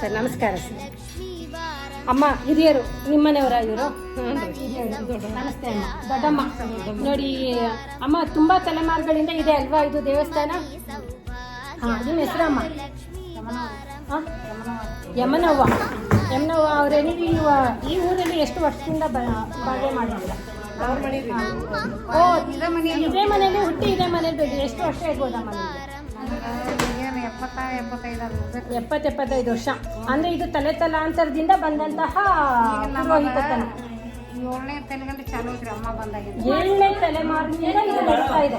Sir ನಮಸ್ಕಾರ sir. ಅಮ್ಮ ಹಿರಿಯರು ನಿಮ್ಮನೆಯವರ ಇವರು ನಮಸ್ತೆ ಅಮ್ಮ. ದೊಡ್ಡಮ್ಮ. ನೋಡಿ ಅಮ್ಮ ತುಂಬಾ ತಲೆಮಾರುಗಳಿಂದ ಇದೆ ಅಲ್ವಾ ಇದು ದೇವಸ್ಥಾನ? ಹಾ ನಿಮ್ಮ ಹೆಸರಮ್ಮ ಅಮ್ಮ? ಯಮನವ್ವ. ಯಮನವ್ವ ಅವರೇನು ನೀವು ಈ- ಈ ಊರಲ್ಲಿ ಎಷ್ಟು ವರ್ಷದಿಂದ ಬಾಳ್ವೆ ಮಾಡಿದ್ದೀರಾ? ಓ ಇದೇ ಮನೆಯಲ್ಲಿ. ಹುಟ್ಟಿ ಇದೇ ಮನೇಲಿ ಎಷ್ಟು ವರ್ಷ ಇರ್ಬೋದಮ್ಮ ನಿಮ್ಗೆ ಎಪ್ಪತ್ತು ಎಪ್ಪತ್ತೈದು ವರ್ಷ. ಅಂದ್ರೆ ಇದು ತಲೆ ತಲಾಂತರದಿಂದ ಬಂದಂತಹ ಪುರೋಹಿತತನ. ಏಳನೇ ತಲೆಗಂಟೆ ಚಾಲು ಐತ್ರಿ ಅಮ್ಮ ಬಂದಾಗಿದ್ದು ಏಳನೇ ತಲೆಮಾರಿನಿಂದ ಇದು ನಡೀತಾ ಇದೆ.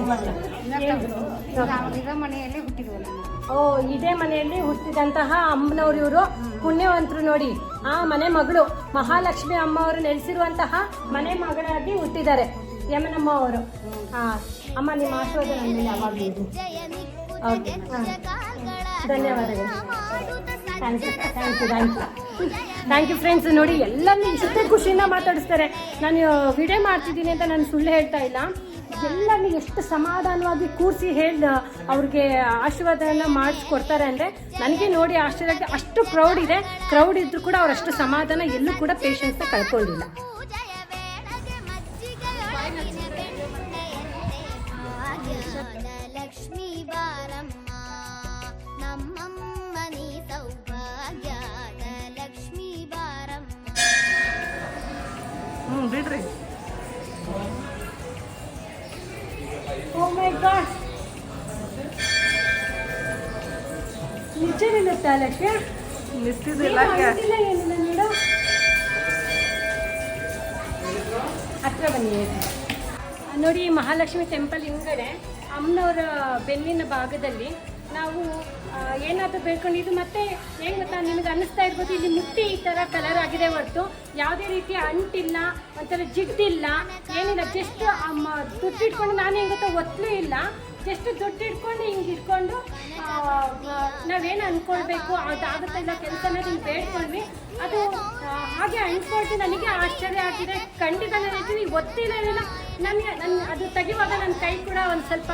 ಇದ ಮನೆಯಲ್ಲಿ ಹುಟ್ಟಿದ್ವಲ್ಲ ಓ ಇದೇ ಮನೆಯಲ್ಲಿ ಹುಟ್ಟಿದಂತಹ ಅಮ್ಮನವ್ರು ಇವರು. ಪುಣ್ಯವಂತರು ನೋಡಿ. ಆ ಮನೆ ಮಗಳು ಮಹಾಲಕ್ಷ್ಮಿ ಅಮ್ಮ ಅವರು ನೆಲೆಸಿರುವಂತಹ ಮನೆ ಮಗಳಾಗಿ ಹುಟ್ಟಿದ್ದಾರೆ. ಯಮನಮ್ಮ ಅವರು ಹಾ ಅಮ್ಮ ನಿಮ್ಮ ಆಶೀರ್ವಾದ ನನ್ನ ಯಾವಾಗಲೂ ಓಕೆ ಹಾಂ ಧನ್ಯವಾದಗಳು. Thank you thank you thank you thank you friends ನೋಡಿ ಎಲ್ಲರನ್ನೂ ಇಷ್ಟೇ ಖುಷಿಯಿಂದ ಮಾತಾಡಿಸ್ತಾರೆ. ನಾನು ವಿಡಿಯೋ ಮಾಡ್ತಿದ್ದೀನಿ ಅಂತ ನಾನು ಸುಳ್ಳು ಹೇಳ್ತಾ ಇಲ್ಲ. ಎಲ್ಲರನ್ನೂ ಎಷ್ಟು ಸಮಾಧಾನವಾಗಿ ಕೂರಿಸಿ ಹೇಳಿ ಅವ್ರಿಗೆ ಆಶೀರ್ವಾದನ ಮಾಡಿಸ್ಕೊಡ್ತಾರೆ ಅಂದರೆ ನನಗೆ ನೋಡಿ ಆಶ್ಚರ್ಯಕ್ಕೆ ಅಷ್ಟು ಪ್ರೌಡ್ ಇದೆ. ಕ್ರೌಡ್ ಇದ್ದರೂ ಕೂಡ ಅವ್ರು ಅಷ್ಟು ಸಮಾಧಾನ ಎಲ್ಲೂ ಕೂಡ ಪೇಷನ್ಸ್ನ ಕಳ್ಕೊಂಡಿಲ್ಲ. ಲಕ್ಷ್ಮೀ ಬಾರಮ್ಮ. ಹ್ಞೂ ಬಿಡ್ರಿ. ಓ ಮೈ ಗಾಡ್ ನಿಜ ನಿಲ್ಲುತ್ತೆ ಅಲ್ಲಕ್ಕೆ ನಿಂತಿದ್ದಿಲ್ಲ ಇಲ್ಲ ಏನಿಲ್ಲ ನೋಡು ಹತ್ರ ಬನ್ನಿ. ನೋಡಿ ಮಹಾಲಕ್ಷ್ಮಿ ಟೆಂಪಲ್ ಹಿಂಗಡೆ ಅಮ್ಮನವರ ಬೆನ್ನಿನ ಭಾಗದಲ್ಲಿ ನಾವು ಏನಾದರೂ ಬೇಡ್ಕೊಂಡಿದ್ದು ಮತ್ತೆ ಏನು ಗೊತ್ತಾ ನಿಮಗೆ ಅನ್ನಿಸ್ತಾ ಇರ್ಬೋದು, ಇಲ್ಲಿ ಮುಟ್ಟಿ ಈ ಥರ ಕಲರ್ ಆಗಿದೆ ಹೊರತು. ಯಾವುದೇ ರೀತಿಯ ಅಂಟಿಲ್ಲ, ಒಂಥರ ಜಿಡ್ಡಿಲ್ಲ, ಏನಿಲ್ಲ ಜಸ್ಟ್ ದುಡ್ಡು ಇಟ್ಕೊಂಡು ನಾನು ಹೆಂಗೆ ಗೊತ್ತಾ ಒತ್ತಲೂ ಇಲ್ಲ. ಜಸ್ಟ್ ದುಡ್ಡು ಇಟ್ಕೊಂಡು ಹಿಂಗೆ ಇಟ್ಕೊಂಡು ನಾವೇನು ಅಂದ್ಕೊಳ್ಬೇಕು ಅದಾಗುತ್ತಾ ಇಲ್ಲ ಕೆಲಸನ, ಹಿಂಗೆ ಬೇಡ್ಕೊಂಡ್ವಿ. ಹಾಗೆ ಅನ್ಸ್ಕೊಳ್ತಿ ನನಗೆ ಆಶ್ಚರ್ಯ ಆಗಿದೆ ಖಂಡಿತ ನಾನು ಹೇಳ್ತೀನಿ, ಗೊತ್ತಿಲ್ಲ ನನಗೆ ನನ್ನ ಅದು ತೆಗಿವಾಗ ನನ್ನ ಕೈ ಕೂಡ ಒಂದು ಸ್ವಲ್ಪ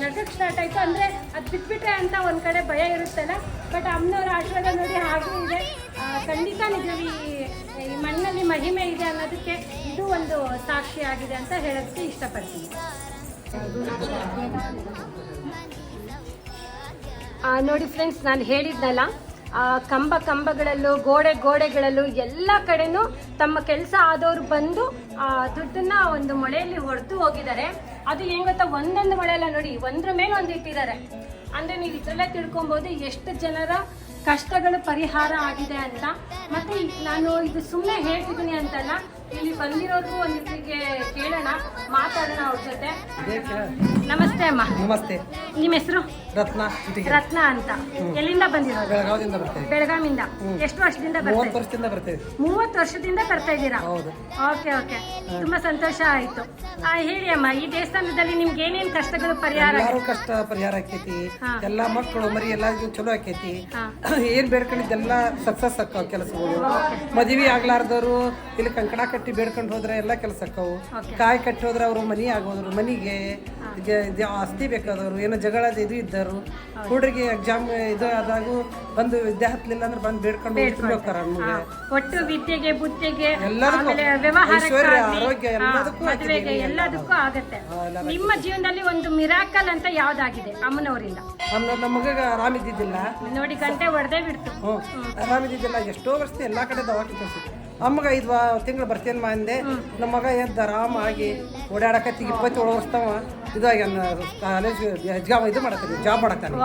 ನಡಕ್ಕೆ ಸ್ಟಾರ್ಟ್ ಆಯಿತು. ಅಂದರೆ ಅದು ಬಿಟ್ಬಿಟ್ರೆ ಅಂತ ಒಂದು ಕಡೆ ಭಯ ಇರುತ್ತಲ್ಲ. ಬಟ್ ಅಮ್ಮನವರ ಆಶೀರ್ವಾದ ನೋಡಿ ಹಾಗೆ ಇದೆ. ಖಂಡಿತ ನಿಜವಿ ಈ ಮಣ್ಣಲ್ಲಿ ಮಹಿಮೆ ಇದೆ ಅನ್ನೋದಕ್ಕೆ ಇದು ಒಂದು ಸಾಕ್ಷಿ ಆಗಿದೆ ಅಂತ ಹೇಳೋದಕ್ಕೆ ಇಷ್ಟಪಡ್ತೀನಿ. ನೋಡಿ ಫ್ರೆಂಡ್ಸ್ ನಾನು ಹೇಳಿದ್ನಲ್ಲ ಕಂಬ ಕಂಬಗಳಲ್ಲೂ ಗೋಡೆ ಗೋಡೆಗಳಲ್ಲೂ ಎಲ್ಲ ಕಡೆನೂ ತಮ್ಮ ಕೆಲಸ ಆದವರು ಬಂದು ಆ, ದುಡ್ಡನ್ನ ಒಂದು ಮೊಳೆಯಲ್ಲಿ ಹೊಡೆದು ಹೋಗಿದ್ದಾರೆ. ಅದು ಏನು ಗೊತ್ತಾ? ಒಂದೊಂದು ಮೊಳೆ ಅಲ್ಲ ನೋಡಿ ಒಂದ್ರ ಮೇಲೆ ಒಂದು ಇಟ್ಟಿದ್ದಾರೆ. ಅಂದರೆ ನೀವು ಇದರಲ್ಲೇ ತಿಳ್ಕೊಬೋದು ಎಷ್ಟು ಜನರ ಕಷ್ಟಗಳು ಪರಿಹಾರ ಆಗಿದೆ ಅಂತ. ಮತ್ತೆ ನಾನು ಇದು ಸುಮ್ಮನೆ ಹೇಳ್ತಿದ್ದೀನಿ ಅಂತಲ್ಲ ಇಲ್ಲಿ ಬಂದಿರೋದು ಒಂದಿಬ್ಬರಿಗೆ ಕೇಳೋಣ ಮಾತಾಡೋಣ ಅವ್ರ ಜೊತೆ. ನಮಸ್ತೆ ಅಮ್ಮ. ನಮಸ್ತೆ. ನಿಮ್ಮ ಹೆಸರು? ರತ್ನ ರತ್ನ ಅಂತ. ಎಲ್ಲಿಂದ ಬಂದಿರೋದು? ಬೆಳಗಾವಿಯಿಂದ ಬರ್ತೇವೆ ಬೆಳಗಾವಿಂದ ಎಷ್ಟು ವರ್ಷದಿಂದ ಮೂವತ್ತು ವರ್ಷದಿಂದ ಬರ್ತೇವೆ ಮೂವತ್ತು ವರ್ಷದಿಂದ ಬರ್ತಾ ಇದ್ದೀರಾ? ಹೌದು. Okay okay. ತುಂಬಾ ಸಂತೋಷ ಆಯ್ತು. ಆ, ಹೇಳಿ ಅಮ್ಮ ಈ ದೇವಸ್ಥಾನದಲ್ಲಿ ನಿಮ್ಗೆ ಏನೇನ್ ಕಷ್ಟಗಳು ಪರಿಹಾರ? ಎಲ್ಲಾರು ಕಷ್ಟ ಪರಿಹಾರ ಆಕೈತಿ. ಎಲ್ಲಾ ಮಕ್ಕಳು ಮರಿ ಎಲ್ಲರಿಗೂ ಚಲೋ ಆಕೈತಿ. ಹಾ. ಏನ್ ಬೇಡ್ಕೊಂಡಿದ್ದೆಲ್ಲ ಸಕ್ಸಸ್ ಆಕ್ಕಾವ ಕೆಲಸಗಳು. ಮದುವೆ ಆಗ್ಲಾರ್ದವ್ರು ಇಲ್ಲಿ ಕಂಕಣ ಕಟ್ಟಿ ಬೇಡ್ಕೊಂಡು ಹೋದ್ರೆ ಎಲ್ಲಾ ಕೆಲಸ Okay. ಕಾಯಿ ಕಟ್ಟಿ ಹೋದ್ರೆ ಅವ್ರು ಮನಿ ಆಗೋದ್ರು ಮನಿಗೆ. ಆಸ್ತಿ ಬೇಕಾದವರು ಏನೋ ಜಗಳ ಇದು ಇದ್ದರು ಹುಡುಗಿ ಎಕ್ಸಾಮ್ ಇದು ಆದಾಗೂ ಬಂದು ವಿದ್ಯೆ ಹತ್ತಲಿಲ್ಲ ಅಂದ್ರೆ ಬಂದು ಬೇಡ್ಕೊಂಡು ಹೋಗ್ತಾರ ನಮಗೆ. ಒಟ್ಟು ವಿದ್ಯೆಗೆ ಬುದ್ಧಿಗೆ ಆರೋಗ್ಯ, ಎಲ್ಲದಕ್ಕೂ ಎಲ್ಲದಕ್ಕೂ ಆಗತ್ತೆ. ನಿಮ್ಮ ಜೀವನದಲ್ಲಿ ಒಂದು ಮಿರಾಕಲ್ ಅಂತ ಯಾವ್ದಾಗಿದೆ ಅಮ್ಮನವರಿಂದ? ನಮ್ಮ ಮಗ ಮಗಗೆ ಆರಾಮಿದ್ದಿದ್ದಿಲ್ಲ ನೋಡಿ ಗಂಟೆ ಹೊಡೆದೇ ಬಿಡ್ತು. ಹ್ಞೂ ಆರಾಮಿದ್ದಿದ್ದಿಲ್ಲ ಎಷ್ಟೋ ವರ್ಷ ಎಲ್ಲ ಕಡೆ ದವಾಖಾನೆ ಅಮ್ಮಗ ಐದು ತಿಂಗಳು ಬರ್ತೇನೆ ಅಂದೆ. ನಮ್ಮ ಮಗ ಎದ್ದು ಆರಾಮಾಗಿ ಓಡಾಡಕತ್ತಿಗೆ ಇಪ್ಪತ್ತೇಳು ವರ್ಷದವ. ಇದಾಗ್ಯಾನ ಕಾಲೇಜ್ ಇದು ಮಾಡತ್ತಾನೆ ಜಾಬ್ ಮಾಡತ್ತಾನೆ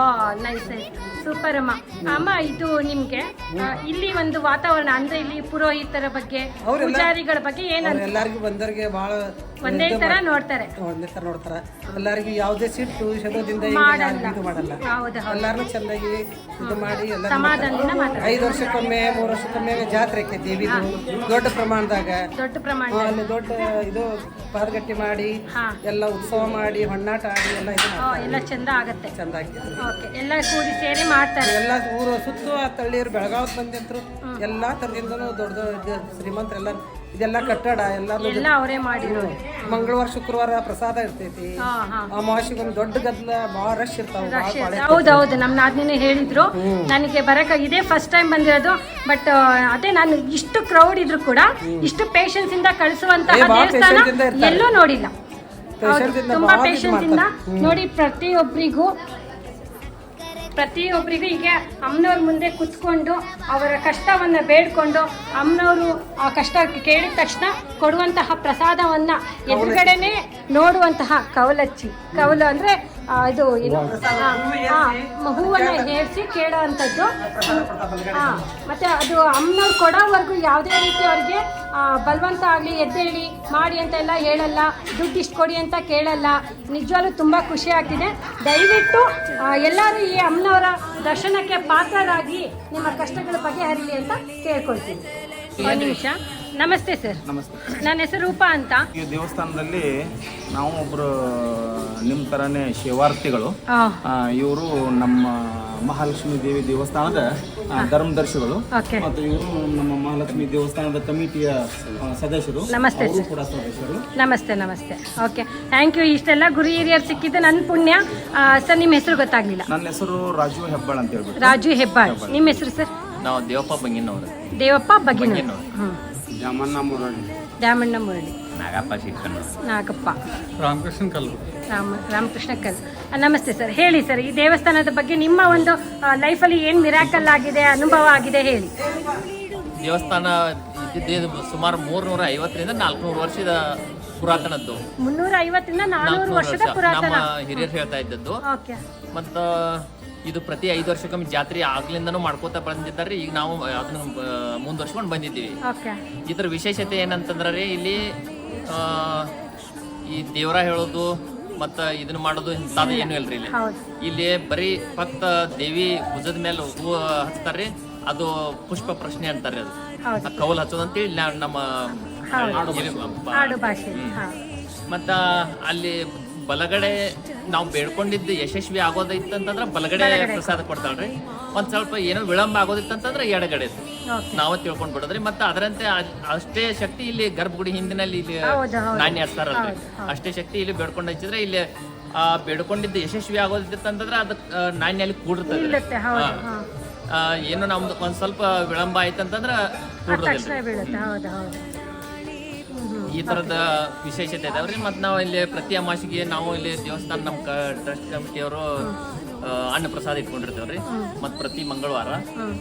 ನೈಸ್ ನೈಸ್ ಸೂಪರ್ ಅಮ್ಮ. ಅಮ್ಮ ಇದು ನಿಮ್ಗೆ ಆ, ಇಲ್ಲಿ ಒಂದು ವಾತಾವರಣ ಅಂದ್ರೆ ಇಲ್ಲಿ ಪುರೋಹಿತರ ಬಗ್ಗೆ ಪೂಜಾರಿಗಳ ಬಗ್ಗೆ ಏನಂತ ಎಲ್ಲರಿಗೂ ಬಂದವರಿಗೆ ಬಹಳ ಒಂದೇ ತರ ನೋಡ್ತಾರೆ. ಒಂದೇ ತರ ನೋಡ್ತಾರೆ. ಎಲ್ಲರಿಗೂ ಯಾವುದೇ ಸಿಟ್ಟು ಶತದಿಂದ ಇದು ಮಾಡಲ್ಲ. ಹೌದು ಚೆನ್ನಾಗಿ ಇದು ಮಾಡಿ ಎಲ್ಲ ಸಮಾಧಾನದಿಂದ ಮಾತಾಡ ಐದು ವರ್ಷಕ್ಕೊಮ್ಮೆ ಮೂರು ವರ್ಷಕ್ಕೊಮ್ಮೆ ಜಾತ್ರೆ ಆಕೈತಿ ದೊಡ್ಡ ಪ್ರಮಾಣದಾಗ. ದೊಡ್ಡ ಪ್ರಮಾಣ ಅಲ್ಲಿ ದೊಡ್ಡ ಇದು ಪಾರ್ಗಟ್ಟಿ ಮಾಡಿ ಹಾ. ಎಲ್ಲ ಉತ್ಸವ ಮಾಡಿ ಹೊಣ್ಣಾಟ ಆಡಿ ಎಲ್ಲ ಇದು ಎಲ್ಲ ಚಂದ ಆಗತ್ತೆ. ಚಂದ ಆಗ್ತದೆ. ಓಕೆ ಎಲ್ಲ ಕೂಡಿ ಸೇರಿ ಮಾಡ್ತಾರೆ. ಎಲ್ಲ ಊರು ಸುತ್ತು ಆ ತಳ್ಳಿಯರು ಬೆಳಗಾವ್ ಬಂದಿದ್ರು. ಎಲ್ಲಾ ತರದಿಂದನೂ ದೊಡ್ಡ ದೊಡ್ಡ ಶ್ರೀಮಂತರೆಲ್ಲ ಇದೆಲ್ಲ ಕಟ್ಟಡ ಎಲ್ಲ ಎಲ್ಲ ಅವರೇ ಮಾಡಿರೋದು ಮಂಗಳವಾರ ಶುಕ್ರವಾರ ಪ್ರಸಾದ ಇರ್ತೈತಿ. ಅಮಾವಾಸ್ಯೆಗೆ ಒಂದು ದೊಡ್ಡ ಗದ್ಲ ಬಹಳ ರಶ್ ಇರ್ತಾವ ಹೌದೌದು ನಮ್ಮ ನಾದಿನೇ ಹೇಳಿದ್ರು. ನನಗೆ ಬರಕ ಇದೇ ಫಸ್ಟ್ ಟೈಮ್ ಬಂದಿರೋದು ಬಟ್ ಅದೇ ನಾನು ಇಷ್ಟು ಕ್ರೌಡ್ ಇದ್ರು ಕೂಡ ಇಷ್ಟು ಪೇಷನ್ಸ್ ಇಂದ ಕಳಿಸುವಂತ ದೇವಸ್ಥಾನ. ಎಲ್ಲೂ ನೋಡಿಲ್ಲ. ತುಂಬಾ ಪೇಶನ್ಸ್ ಪೇಷನ್ಸ್ ಇಂದ ನೋಡಿ ಪ್ರತಿಯೊಬ್ಬರಿಗೂ ಪ್ರತಿಯೊಬ್ಬರಿಗೂ ಹೀಗೆ ಅಮ್ಮನವ್ರ ಮುಂದೆ ಕುತ್ಕೊಂಡು ಅವರ ಕಷ್ಟವನ್ನು ಬೇಡ್ಕೊಂಡು ಅಮ್ಮನವರು ಆ ಕಷ್ಟ ಕೇಳಿದ ತಕ್ಷಣ ಕೊಡುವಂತಹ ಪ್ರಸಾದವನ್ನು ಎದುರುಗಡೆನೆ ನೋಡುವಂತಹ ಕವಲಚ್ಚಿ ಕವಲು ಅಂದ್ರೆ ಇದು ಏನು? ಹೂವನ್ನ ಹೇರಿಸಿ ಕೇಳುವಂಥದ್ದು ಹಾ ಮತ್ತೆ ಅದು ಅಮ್ಮನವ್ರು ಕೊಡೋವರೆಗೂ ಯಾವುದೇ ರೀತಿ ಅವ್ರಿಗೆ ಬಲವಂತ ಆಗಲಿ, ಎದ್ದೇಳಿ, ಮಾಡಿ ಅಂತ ಎಲ್ಲ ಹೇಳಲ್ಲ, ದುಡ್ಡು ಇಷ್ಟು ಕೊಡಿ ಅಂತ ಕೇಳಲ್ಲ. ನಿಜವಾಗ್ಲೂ ತುಂಬ ಖುಷಿ ಆಗ್ತಿದೆ. ದಯವಿಟ್ಟು ಎಲ್ಲರೂ ಈ ಅಮ್ಮನವರ ದರ್ಶನಕ್ಕೆ ಪಾತ್ರರಾಗಿ ನಿಮ್ಮ ಕಷ್ಟಗಳ ಬಗೆಹರಿಲಿ ಅಂತ ಕೇಳ್ಕೊಳ್ತೀನಿ. ಒಂದು ನಿಮಿಷ. ನಮಸ್ತೆ ಸರ್. ನಮಸ್ತೆ. ನನ್ನ ಹೆಸರು ರೂಪಾ ಅಂತ. ಈ ದೇವಸ್ಥಾನದಲ್ಲಿ ನಾವು ಒಬ್ಬರು ನಿಮ್ಮ ತರನೇ ಶಿವಾರ್ಥಿಗಳು. ಆ, ಇವರು ನಮ್ಮ ಮಹಾಲಕ್ಷ್ಮಿ ದೇವಿ ದೇವಸ್ಥಾನದ ಆ, ಧರ್ಮದರ್ಶಿಗಳು. ಓಕೆ. ಮತ್ತು ಇವರು ನಮ್ಮ ಮಹಾಲಕ್ಷ್ಮಿ ದೇವಸ್ಥಾನದ ಕಮಿಟಿಯ ಆ, ಸದಸ್ಯರು. ನಮಸ್ತೆ ಅವರು ಸರ್. ಕೂಡ ಸದಸ್ಯರು. ನಮಸ್ತೆ ನಮಸ್ತೆ. ಓಕೆ. ಥ್ಯಾಂಕ್ ಯು ಇಷ್ಟೆಲ್ಲ ಗುರು ಹಿರಿಯರು ಸಿಕ್ಕಿದ್ದು ನನ್ನ ಪುಣ್ಯ. ಆ, ಸರ್ ನಿಮ್ಮ ಹೆಸರು ಗೊತ್ತಾಗ್ಲಿಲ್ಲ. ನನ್ನ ಹೆಸರು ರಾಜು ಹೆಬ್ಬಾಳ್ ಅಂತ ಹೇಳ್ಬಿಟ್ಟು. ರಾಜು ಹೆಬ್ಬಾಳ್. ನಿಮ್ಮ ಹೆಸರು ಸರ್? ನಾವು ದೇವಪ್ಪ ಬಂಗಿನವರು. ದೇವಪ್ಪ ಬಗಿನ ಜಾಮಣ್ಣ ಮುರಳಿ ದ್ಯಾಮಣ್ಣ ಮುರಳಿ. ನಾಗಪ್ಪ ಶಿಕ್ಷಣ ನಾಗಪ್ಪ. ರಾಮಕೃಷ್ಣ ಕಲ್ಲು. ರಾಮ ರಾಮಕೃಷ್ಣ ಕಲ್ ನಮಸ್ತೆ ಸರ್. ಹೇಳಿ ಸರ್ ಈ ದೇವಸ್ಥಾನದ ಬಗ್ಗೆ ನಿಮ್ಮ ಒಂದು ಲೈಫಲ್ಲಿ ಏನು ಮಿರಾಕಲ್ ಆಗಿದೆ ಅನುಭವ ಆಗಿದೆ ಹೇಳಿ. ದೇವಸ್ಥಾನ ಇದ್ದಿದ್ದು ಸುಮಾರು ಮೂರ್ನೂರ ಐವತ್ತರಿಂದ ನಾಲ್ಕುನೂರು ವರ್ಷದ ಪುರಾತನದ್ದು. ಮುನ್ನೂರ ಐವತ್ತರಿಂದ ನಾಲ್ಕು ನಾಲ್ಕುನೂರು ವರ್ಷದ ನಮ್ಮ ಪುರಾತನ. ಹಿರಿಯರು ಹೇಳ್ತಾ ಇದ್ದದ್ದು. ಓಕೆ. ಮತ್ತು ಇದು ಪ್ರತಿ ಐದು ವರ್ಷಕ್ಕೊಮ್ಮೆ ಜಾತ್ರೆ ಆಗ್ಲಿಂದನೂ ಮಾಡ್ಕೋತಾ ಬಂದಿದ್ದಾರೆ. ಈಗ ನಾವು ಅದನ್ನ ಮುಂದುವರ್ಸ್ಕೊಂಡು ಬಂದಿದ್ದೀವಿ. ಇದ್ರ ವಿಶೇಷತೆ ಏನಂತಂದ್ರೆ ರೀ ಇಲ್ಲಿ ಈ ದೇವರ ಹೇಳೋದು ಮತ್ತ ಇದನ್ನ ಮಾಡೋದು ಇಂಥದ್ದು ಏನು ಇಲ್ರಿ ಇಲ್ಲಿ. ಇಲ್ಲಿ ಬರೀ ಫಕ್ತ ದೇವಿ ಭುಜದ ಮೇಲೆ ಹೂವು ಹಚ್ತಾರ್ರಿ ಅದು ಪುಷ್ಪ ಪ್ರಶ್ನೆ ಅಂತಾರೆ ಅದು. ಕವಲ್ ಹಚ್ಚೋದು ಅಂತೇಳಿ ನಾ- ನಮ್ಮ ಮತ್ತ ಅಲ್ಲಿ ಬಲಗಡೆ ನಾವು ಬೇಡ್ಕೊಂಡಿದ್ದು ಯಶಸ್ವಿ ಆಗೋದೈತಂತಂದ್ರೆ ಬಲಗಡೆ ಪ್ರಸಾದ ಕೊಡ್ತಾಳ್ರಿ. ಒಂದ್ ಸ್ವಲ್ಪ ಏನೋ ವಿಳಂಬ ಆಗೋದಿತ್ತಂತಂದ್ರೆ ಎಡಗಡೆ ನಾವೇ ತಿಳ್ಕೊಂಡ್ ಬಿಡೋದ್ರಿ. ಮತ್ತೆ ಅದರಂತೆ ಅಷ್ಟೇ ಶಕ್ತಿ ಇಲ್ಲಿ ಗರ್ಭಗುಡಿ ಹಿಂದಿನಲ್ಲಿ ಇಲ್ಲಿ. ನಾಣ್ಯ ಹಚ್ತಾರಲ್ರಿ. ಅಷ್ಟೇ ಶಕ್ತಿ ಇಲ್ಲಿ ಬೇಡ್ಕೊಂಡು ಹಚ್ಚಿದ್ರೆ ಇಲ್ಲಿ ಆ ಬೇಡ್ಕೊಂಡಿದ್ದು ಯಶಸ್ವಿ ಆಗೋದಿತ್ತಂತಂದ್ರೆ ಅದು ನಾಣ್ಯ ಅಲ್ಲಿ ಕೂಡಿರ್ತದೆ ಏನು ನಮ್ದು ಒಂದ್ ಸ್ವಲ್ಪ ವಿಳಂಬ ಆಯ್ತಂತಂದ್ರ ತಕ್ಷಣ ಈ ಥರದ ವಿಶೇಷತೆ ಇದಾವ್ರಿ ಮತ್ತು ನಾವು ಇಲ್ಲಿ ಪ್ರತಿ ಅಮಾಸಿಗೆ ನಾವು ಇಲ್ಲಿ ದೇವಸ್ಥಾನ ನಮ್ಮ ಕ ಟ್ರಸ್ಟ್ ಕಮಿಟಿಯವರು ಅನ್ನ ಪ್ರಸಾದ ಇಟ್ಕೊಂಡಿರ್ತೇವೆ ರೀ ಮತ್ತು ಪ್ರತಿ ಮಂಗಳವಾರ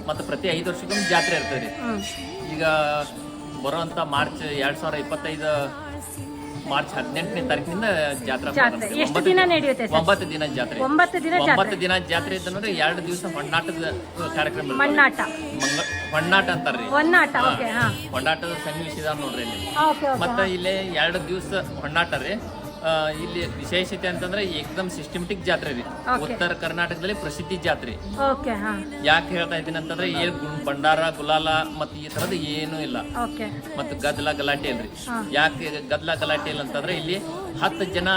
ಮತ್ತು ಪ್ರತಿ ಐದು ವರ್ಷಕ್ಕೊಂದು ಜಾತ್ರೆ ಇರ್ತದೆ ಈಗ ಬರುವಂತ ಮಾರ್ಚ್ ಎರಡ್ ಸಾವಿರ ಇಪ್ಪತ್ತೈದು ಮಾರ್ಚ್ ಹದಿನೆಂಟನೇ ತಾರೀಕಿನಿಂದ ಜಾತ್ರಾ. ಎಷ್ಟು ದಿನ ನಡೆಯುತ್ತೆ ಸರ್? ಒಂಬತ್ತು ದಿನ ಜಾತ್ರೆ. ಒಂಬತ್ತು ದಿನ ಜಾತ್ರೆ. ಒಂಬತ್ತು ದಿನ ಜಾತ್ರೆ ಇತ್ತಂದ್ರೆ ಎರಡು ದಿವಸ ಹೊಣ್ಣಾಟದ ಕಾರ್ಯಕ್ರಮ ಇರ್ತದೆ. ಮಣ್ಣಾಟ ಮಂಗ ಹೊಣ್ಣಾಟ ಅಂತಾರ್ರಿ ಒನ್ನಾಟ ಓಕೆ ಹಾ. ಹೊಣ್ಣಾಟದ ಸನ್ನಿವೇಶ ಇದಾವ್ ನೋಡ್ರಿ ಇಲ್ಲಿ. ಓಕೆ ಓಕೆ ಮತ್ತೆ ಇಲ್ಲಿ ಎರಡು ದಿವಸ ಹೊನ್ನಾಟ ರೀ. ಇಲ್ಲಿ ವಿಶೇಷತೆ ಅಂತಂದ್ರೆ ಏಕದಮ್ ಸಿಸ್ಟಮೆಟಿಕ್ ಜಾತ್ರೆ ರೀ. ಉತ್ತರ ಕರ್ನಾಟಕದಲ್ಲಿ ಪ್ರಸಿದ್ಧಿ ಜಾತ್ರೆ. ಯಾಕೆ ಹೇಳ್ತಾ ಇದ್ದೀನಿ ಅಂತಂದ್ರೆ ಏನ್ ಭಂಡಾರ ಗುಲಾಲ ಮತ್ತೆ ಈ ತರದ ಏನೂ ಇಲ್ಲ. ಮತ್ ಮತ್ತು ಗದ್ದಲ ಗಲಾಟೆ ಅಲ್ರಿ ಯಾಕೆ ಗದ್ದಲ ಗಲಾಟೆ ಇಲ್ಲ ಅಂತಂದ್ರೆ ಇಲ್ಲಿ ಹತ್ತು ಜನ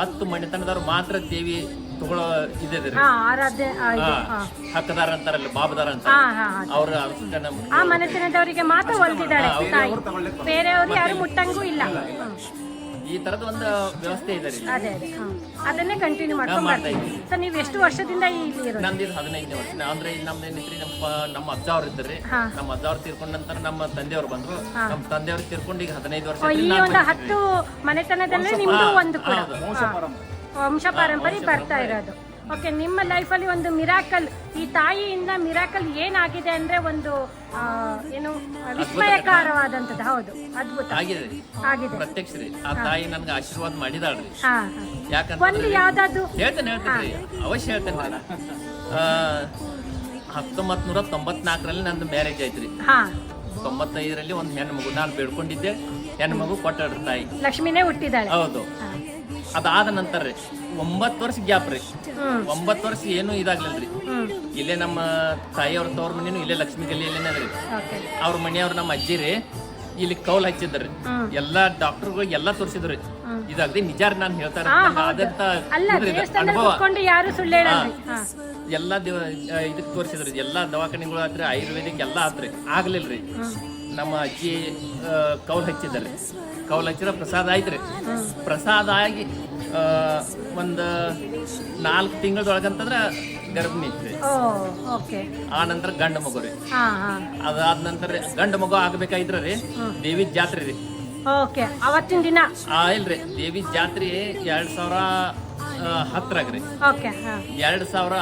ಹತ್ತು ಮಣಿತನದವ್ರು ಮಾತ್ರ ದೇವಿ ತಗೊಳ್ಳೋ ಇದೆ ಹಕ್ಕದಾರ ಅಂತಾರಲ್ಲ ಬಾಬದಾರ ಅಂತ ಅವ್ರ ಆ ಮನೆತನದವರಿಗೆ ಮಾತ್ರ ಬೇರೆಯವರು ಯಾರು ಮುಟ್ಟಂಗೂ ಇಲ್ಲ. ಈ ತರದ ಒಂದು ವ್ಯವಸ್ಥೆ ಇದೆ ರೀ. ಅದೇ ಅದೇ ಹಾಂ. ಅದನ್ನೇ ಕಂಟಿನ್ಯೂ ಮಾಡ್ಕೊಂಡು ಮಾಡ್ತಾ ಸರ್ ನೀವು ಎಷ್ಟು ವರ್ಷದಿಂದ ಇಲ್ಲಿ ಇರೋದು? ನಂದು ಇದು ಹದಿನೈದನೇ ವರ್ಷ. ಅಂದ್ರೆ ಇಲ್ಲಿ ನಮ್ದು ಏನೈತ್ರಿ ನಮ್ಮ ನಮ್ಮ ಅಜ್ಜ ಅವ್ರ ಇದ್ರಿ ಹಾ. ನಮ್ಮ ಅಜ್ಜ ಅವ್ರು ತೀರ್ಕೊಂಡ ನಂತರ ನಮ್ಮ ತಂದೆಯವ್ರು ಬಂದ್ರು. ನಮ್ಮ ತಂದೆಯವ್ರು ತೀರ್ಕೊಂಡು ಈಗ ಹದಿನೈದು ವರ್ಷ. ಈ ಒಂದು. ಹತ್ತು ಮನೆತನದಲ್ಲೇ ನಿಮ್ದು ಒಂದು ಕೂಡ. ಹೌದು. ವಂಶ ಪರಂಪರೆ. ಬರ್ತಾ ಇರೋದು. ಓಕೆ ನಿಮ್ಮ ಲೈಫಲ್ಲಿ ಒಂದು ಮಿರಾಕಲ್ ಈ ತಾಯಿಯಿಂದ ಮಿರಾಕಲ್ ಏನಾಗಿದೆ ಅಂದ್ರೆ ಒಂದು ಏನು ವಿಸ್ಮಯಕಾರವಾದಂಥದ್ದು. ಹೌದು ಅದ್ಭುತ. ಆಗಿದೆ. ಆಗಿದೆ. ಪ್ರತ್ಯಕ್ಷ ರೀ ಆ ತಾಯಿ ನನ್ಗೆ ಆಶೀರ್ವಾದ ಮಾಡಿದಾಳ್ರಿ. ಯಾಕಂತ ಒಂದು ಯಾವ್ದಾದ್ರು ಹೇಳ್ತೇನೆ ಹೇಳ್ತೇನೆ ಅವಶ್ಯ ಹೇಳ್ತೇನೆ ಹತ್ತೊಂಬತ್ ನೂರ ತೊಂಬತ್ನಾಲ್ಕರಲ್ಲಿ ನಂದು ಮ್ಯಾರೇಜ್ ಆಯ್ತ್ರಿ. ಹಾ. ತೊಂಬತ್ತೈದರಲ್ಲಿ ಒಂದು ಹೆಣ್ಣು ಮಗು ನಾನು ಬೇಡ್ಕೊಂಡಿದ್ದೆ. ಹೆಣ್ಣು ಮಗು ಕೊಟ್ಟಾಡ್ರಿ ತಾಯಿ. ಲಕ್ಷ್ಮಿನೇ ಹುಟ್ಟಿದಾಳೆ ಹೌದು. ಅದಾದ ನಂತರ ರೀ. ಒಂಬತ್ತು ವರ್ಷ ಗ್ಯಾಪ್ ರೀ. ಒಂಬತ್ತು ವರ್ಷ ಏನು ಇದಾಗ್ಲಿಲ್ರಿ ಇಲ್ಲೇ ನಮ್ಮ ತಾಯಿಯವ್ರ ತವ್ರ ಮನೇನು ಇಲ್ಲೇ ಲಕ್ಷ್ಮಿ ಗಲ್ಲಿಯಲ್ಲೇನೆ ಅದ್ರಿ ಓಕೆ. ಅವ್ರ ಮನೆಯವ್ರು ನಮ್ಮ ಅಜ್ಜಿ ರೀ ಇಲ್ಲಿ ಕೌಲ್ ಹಚ್ಚಿದ್ರಿ ಎಲ್ಲಾ ಡಾಕ್ಟರ್ಗಳು ಎಲ್ಲಾ ತೋರಿಸಿದ್ರಿ ಇದಾಗದೆ ನಿಜ ರೀ ನಾನು ಹೇಳ್ತಾರ ಆದಂತ ಅನುಭವ. ಎಲ್ಲಾ ದೇವ ಇದಕ್ಕೆ ತೋರಿಸಿದ್ರಿ ಎಲ್ಲಾ ದವಾಖಾನೆಗಳು ಆದ್ರೆ ಆಯುರ್ವೇದಿಕ್ ಎಲ್ಲಾ ಆದ್ರಿ ಆಗ್ಲಿಲ್ರಿ ನಮ್ಮ ಅಜ್ಜಿ ಕೌಲ್ ಹಚ್ಚಿದ್ರಿ ಕೌಲ್ ಹಚ್ಚಿರ ಪ್ರಸಾದ ಆಯ್ತ್ರಿ ಪ್ರಸಾದ ಆಗಿ ಒಂದು ನಾಲ್ಕು ತಿಂಗಳದೊಳಗಂತಂದ್ರೆ ಗರ್ಭಿಣಿ ಇತ್ತು ಓ ಓಕೆ. ಆ ನಂತರ ಗಂಡು ಮಗು ರೀ. ಹಾಂ ಹಾಂ. ಅದಾದ ನಂತರ ಗಂಡು ಮಗು ಆಗ್ಬೇಕಾಗಿದ್ರ ರೀ ದೇವಿ ಜಾತ್ರೆ ರೀ. ಓಕೆ ಅವತ್ತಿನ ದಿನ? ಆ ಇಲ್ರಿ ದೇವಿ ಜಾತ್ರೆ ಎರಡ್ ಸಾವಿರ ಹತ್ತರಾಗ ರೀ. ಓಕೆ ಹಾಂ. ಎರಡ್ ಸಾವಿರ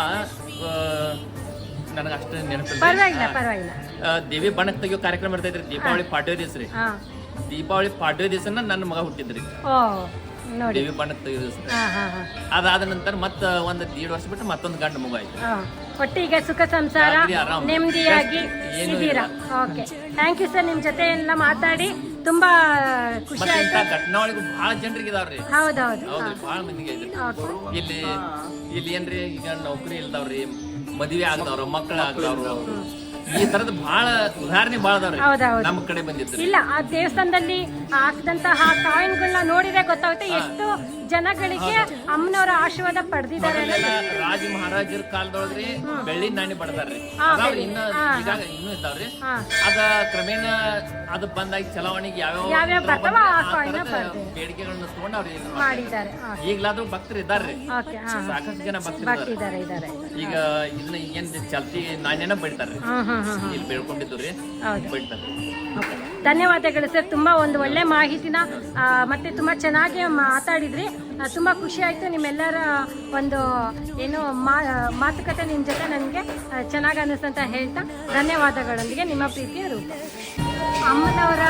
ನನಗೆ ಅಷ್ಟು ನೆನಪಿಲ್ಲ ಪರವಾಗಿಲ್ಲ ಪರವಾಗಿಲ್ಲ. ಆ, ದೇವಿ ಬಣ್ಣಕ್ಕೆ ತೆಗಿಯೋ ಕಾರ್ಯಕ್ರಮ ಇರ್ತೈತ್ರಿ ದೀಪಾವಳಿ ಪಾಡ್ಯೋ ದಿವಸ ರೀ. ಹಾಂ. ದೀಪಾವಳಿ ಪಾಡ್ಯೋ ದಿವಸನ ನನ್ನ ಮಗ ಹುಟ್ಟಿದ್ರಿ. ಓ ದೇವಿ ಬಣ್ಣ ಹಾಂ ಹಾಂ ಹಾಂ. ಅದಾದ ನಂತರ ಮತ್ತೆ ಒಂದು ದೀಡ್ ವರ್ಷ ಬಿಟ್ಟು ಮತ್ತೊಂದು ಗಂಡ ಮಗು ಆಯ್ತು. ಹಾಂ. ಒಟ್ಟಿಗೆ ಸುಖ ಸಂಸಾರ ಆರಾಮ್. ನೆಮ್ಮದಿಯಾಗಿ ಏನೂ ಇದ್ದೀರಾ ಓಕೆ ಥ್ಯಾಂಕ್ ಯು ಸರ್ ನಿಮ್ಮ ಜೊತೆ ಎಲ್ಲ ಮಾತಾಡಿ ತುಂಬಾ ಖುಷಿ ಮತ್ತೆ ಇಂಥ ಆಯ್ತು. ಘಟನಾವಳಿಗೂ ಬಹಳ ಜನರಿಗೆ ಇದಾವ್ರಿ ಹೌದೌದು. ಹೌದ್ರಿ ಬಹಳ ಮಂದಿಗೆ ಐತ್ರಿ ಓಕೆ ಇಲ್ಲಿ ಇಲ್ಲಿ ಏನ್ರಿ ಈಗ ನೌಕರಿ ಇಲ್ದವ್ರಿ ಮದುವೆ ಆಗದವ್ರು ಮಕ್ಕಳ ಆಗದವ್ರು. ಈ ತರದ ಬಹಳ ಉದಾಹರಣೆ ಬಹಳ ಅದಾವ್ರಿ. ಹೌದೌದು. ನಮ್ಮ ಕಡೆ ಬಂದಿತ್ತು ಇಲ್ಲ ಆ ದೇವಸ್ಥಾನದಲ್ಲಿ ಹಾಕಿದಂತಹ ಕಾಯಿನ್ಗಳನ್ನ ನೋಡಿದ್ರೆ ಗೊತ್ತಾಗುತ್ತೆ ಎಷ್ಟು ಜನಗಳಿಗೆ ಅಮ್ಮನವರ ಆಶೀರ್ವಾದ ಪಡೆದಿದ್ದಾರೆ ಮೊದಲೆಲ್ಲ ರಾಜ ಮಹಾರಾಜರ ಕಾಲದೊಳಗ್ರಿ ಬೆಳ್ಳಿ ನಾಣಿ ಬಡದಾರ್ರಿ. ಹಾ, ಅದಾವ್ರಿ ಬೆಳ್ಳಿ. ಇನ್ನ ಹಾ, ಇನ್ನೂ ಇದ್ದಾವ್ರಿ. ಹಾ. ಅದ ಕ್ರಮೇಣ ಅದು ಬಂದಾಗ ಚಲಾವಣೆಗೆ ಯಾವ್ಯಾವ ಬರ್ತಾವ ಆ ಬರ್ತೀವಿ. ಬೇಡಿಕೆಗಳನ್ನ ತಗೊಂಡು ಅವ್ರು ಇದನ್ನ ಮಾಡಿದ್ದಾರೆ ಈಗ್ಲಾದ್ರೂ ಭಕ್ತರು ಇದ್ದಾರ್ರಿ. ಓಕೆ ಹಾಂ. ಸಾಕಷ್ಟು ಜನ ಭಕ್ತರು ಇದ್ದಾರೆ ಇದ್ದಾರೆ. ಈಗ ಇಲ್ಲಿ ಏನ್ ಚಾಲ್ತಿ ನಾಣ್ಯನ ಬೈತಾರ್ರಿ ಇಲ್ಲಿ ಬೆಳ್ಕೊಂಡಿದ್ದು ರೀ. ಹೌದು. ಬೈತಾರೆ ಓಕೆ. ಧನ್ಯವಾದಗಳು ಸರ್. ತುಂಬ ಒಂದು ಒಳ್ಳೆ ಮಾಹಿತಿನ ಮತ್ತೆ ತುಂಬ ಚೆನ್ನಾಗಿ ಮಾತಾಡಿದ್ರಿ. ತುಂಬ ಖುಷಿ ಆಯಿತು ನಿಮ್ಮೆಲ್ಲರ ಒಂದು, ಏನು ಮಾತುಕತೆ ನಿಮ್ಮ ಜೊತೆ ನನಗೆ ಚೆನ್ನಾಗಿ ಅನ್ನಿಸ್ತಂತ ಹೇಳ್ತಾ ಧನ್ಯವಾದಗಳೊಂದಿಗೆ ನಿಮ್ಮ ಪ್ರೀತಿಯ ರೂಪ. ಅಮ್ಮನವರ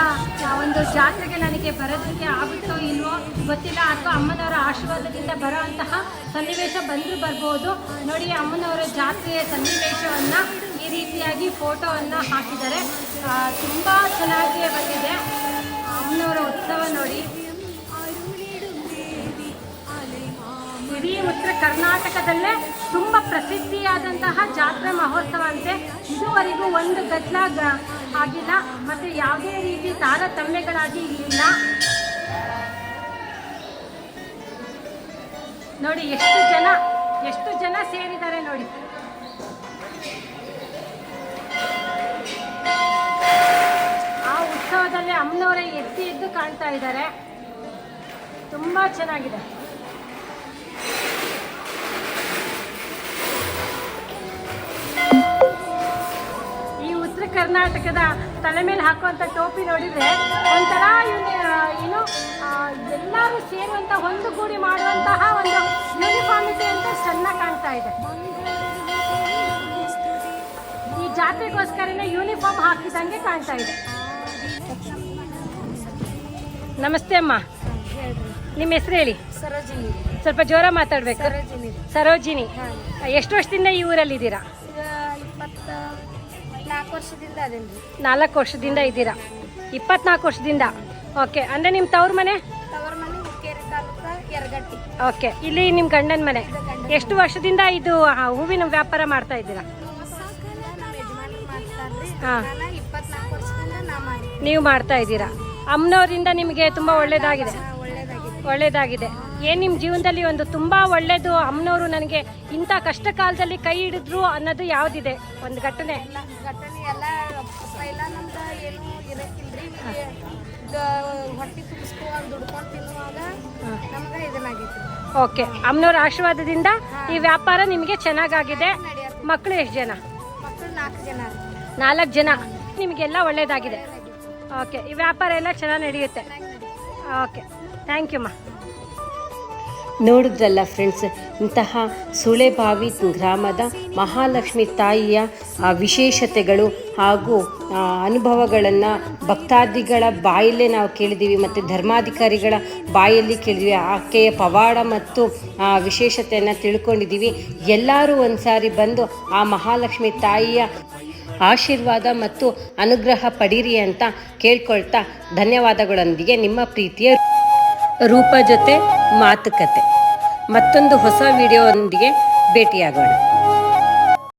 ಒಂದು ಜಾತ್ರೆಗೆ ನನಗೆ ಬರೋದಕ್ಕೆ ಆಗುತ್ತೋ ಇಲ್ವೋ ಗೊತ್ತಿಲ್ಲ. ಅಥವಾ ಅಮ್ಮನವರ ಆಶೀರ್ವಾದದಿಂದ ಬರೋ ಸನ್ನಿವೇಶ ಬಂದರೂ ಬರ್ಬೋದು. ನೋಡಿ, ಅಮ್ಮನವರ ಜಾತ್ರೆಯ ಸನ್ನಿವೇಶವನ್ನು ರೀತಿಯಾಗಿ ಫೋಟೋವನ್ನು ಹಾಕಿದ್ದಾರೆ. ತುಂಬ ಚೆನ್ನಾಗಿ ಬಂದಿದೆ. ಅಮ್ಮನವರ ಉತ್ಸವ ನೋಡಿ. ಇಡೀ ಉತ್ತರ ಕರ್ನಾಟಕದಲ್ಲೇ ತುಂಬ ಪ್ರಸಿದ್ಧಿಯಾದಂತಹ ಜಾತ್ರೆ ಮಹೋತ್ಸವ ಅಂತೆ. ಇದುವರೆಗೂ ಒಂದು ಗದ್ದಲ ಆಗಿಲ್ಲ. ಮತ್ತು ಯಾವುದೇ ರೀತಿ ತಾರತಮ್ಯಗಳಾಗಿ ಇಲ್ಲ. ನೋಡಿ, ಎಷ್ಟು ಜನ ಎಷ್ಟು ಜನ ಸೇರಿದ್ದಾರೆ ನೋಡಿ. ಎದ್ದು ಇದ್ದಾರೆ. ತುಂಬ ಚೆನ್ನಾಗಿದೆ. ಈ ಉತ್ತರ ಕರ್ನಾಟಕದ ತಲೆ ಮೇಲೆ ಹಾಕುವಂಥ ಟೋಪಿ ನೋಡಿದರೆ ಒಂಥರ ಏನು ಎಲ್ಲರೂ ಸೇರುವಂಥ ಒಂದು ಕೂಡಿ ಮಾಡುವಂತಹ ಒಂದು ಯೂನಿಫಾರ್ಮಿಟಿ ಅಂತ ಚೆನ್ನಾಗಿ ಕಾಣ್ತಾ ಇದೆ. ಈ ಜಾತ್ರೆಗೋಸ್ಕರನೇ ಯೂನಿಫಾರ್ಮ್ ಹಾಕಿದಂಗೆ ಕಾಣ್ತಾ ಇದೆ. ನಮಸ್ತೆ ಅಮ್ಮ. ನಿಮ್ಮ ಹೆಸರು ಹೇಳಿ? ಸರೋಜಿನಿ. ಸ್ವಲ್ಪ ಜೋರ ಮಾತಾಡ್ಬೇಕು. ಸರೋಜಿನಿ. ಎಷ್ಟು ವರ್ಷದಿಂದ ಈ ಊರಲ್ಲಿ ಇದ್ದೀರಾ? ನಾಲ್ಕು ವರ್ಷದಿಂದ ಇದ್ದೀರಾ? ಇಪ್ಪತ್ನಾಲ್ಕು ವರ್ಷದಿಂದ. ಓಕೆ ಅಂದ್ರೆ ನಿಮ್ಮ ತವ್ರ ಮನೆ? ಓಕೆ ಇಲ್ಲಿ ನಿಮ್ಮ ಗಂಡನ ಮನೆ. ಎಷ್ಟು ವರ್ಷದಿಂದ ಇದು ಹೂವಿನ ವ್ಯಾಪಾರ ಮಾಡ್ತಾ ಇದ್ದೀರಾ? ನೀವು ಮಾಡ್ತಾ ಇದ್ದೀರಾ? ಅಮ್ಮನವರಿಂದ ನಿಮಗೆ ತುಂಬ ಒಳ್ಳೇದಾಗಿದೆ. ಒಳ್ಳೇದಾಗಿದೆ. ಏನ್ ನಿಮ್ಮ ಜೀವನದಲ್ಲಿ ಒಂದು ತುಂಬ ಒಳ್ಳೇದು ಅಮ್ಮನವರು ನನಗೆ ಇಂಥ ಕಷ್ಟ ಕಾಲದಲ್ಲಿ ಕೈ ಹಿಡಿದ್ರು ಅನ್ನೋದು ಯಾವುದಿದೆ? ಒಂದು ಘಟನೆ. ಓಕೆ. ಅಮ್ಮನವ್ರ ಆಶೀರ್ವಾದದಿಂದ ಈ ವ್ಯಾಪಾರ ನಿಮಗೆ ಚೆನ್ನಾಗಾಗಿದೆ. ಮಕ್ಕಳು ಎಷ್ಟು ಜನ? ಮಕ್ಕಳು ನಾಲ್ಕು ಜನ. ನಾಲ್ಕು ಜನ. ನಿಮಗೆಲ್ಲ ಒಳ್ಳೇದಾಗಿದೆ. ಓಕೆ, ಈ ವ್ಯಾಪಾರ ಎಲ್ಲ ಚೆನ್ನಾಗಿ ನಡೆಯುತ್ತೆ. ಓಕೆ ಥ್ಯಾಂಕ್ ಯು ಮಾ. ನೋಡಿದ್ರಲ್ಲ ಫ್ರೆಂಡ್ಸ್ ಇಂತಹ ಸುಳೆಬಾವಿ ಗ್ರಾಮದ ಮಹಾಲಕ್ಷ್ಮಿ ತಾಯಿಯ ವಿಶೇಷತೆಗಳು ಹಾಗೂ ಅನುಭವಗಳನ್ನು ಭಕ್ತಾದಿಗಳ ಬಾಯಲ್ಲೇ ನಾವು ಕೇಳಿದ್ದೀವಿ ಮತ್ತು ಧರ್ಮಾಧಿಕಾರಿಗಳ ಬಾಯಲ್ಲಿ ಕೇಳಿದ್ವಿ. ಆಕೆಯ ಪವಾಡ ಮತ್ತು ವಿಶೇಷತೆಯನ್ನು ತಿಳ್ಕೊಂಡಿದ್ದೀವಿ ಎಲ್ಲರೂ ಒಂದು ಸಾರಿ ಬಂದು ಆ ಮಹಾಲಕ್ಷ್ಮಿ ತಾಯಿಯ ಆಶೀರ್ವಾದ ಮತ್ತು ಅನುಗ್ರಹ ಪಡೀರಿ ಅಂತ ಕೇಳ್ಕೊಳ್ತಾ ಧನ್ಯವಾದಗಳೊಂದಿಗೆ ನಿಮ್ಮ ಪ್ರೀತಿಯ ರೂಪ ಜೊತೆ ಮಾತುಕತೆ. ಮತ್ತೊಂದು ಹೊಸ ವಿಡಿಯೋದೊಂದಿಗೆ ಭೇಟಿಯಾಗೋಣ.